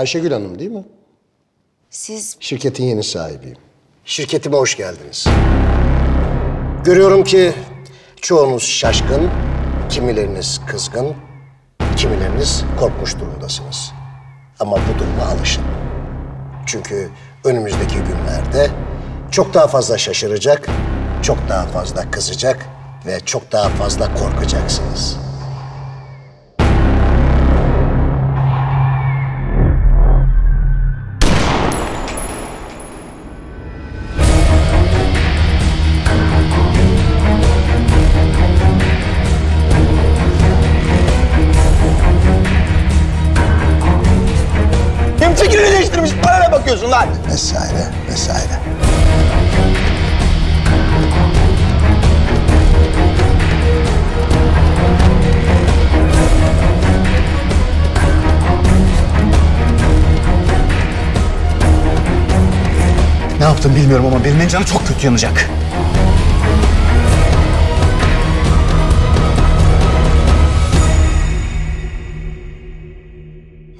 Ayşegül Hanım değil mi? Siz Şirketin yeni sahibiyim. Şirketime hoş geldiniz. Görüyorum ki çoğunuz şaşkın, kimileriniz kızgın, kimileriniz korkmuş durumdasınız. Ama bu duruma alışın. Çünkü önümüzdeki günlerde çok daha fazla şaşıracak, çok daha fazla kızacak ve çok daha fazla korkacaksınız. Hem fikrini değiştirmiş, bana ne bakıyorsun lan? Vesaire, vesaire. Ne yaptım bilmiyorum ama birinin canı çok kötü yanacak.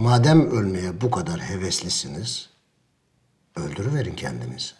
Madem ölmeye bu kadar heveslisiniz, öldürüverin kendinizi.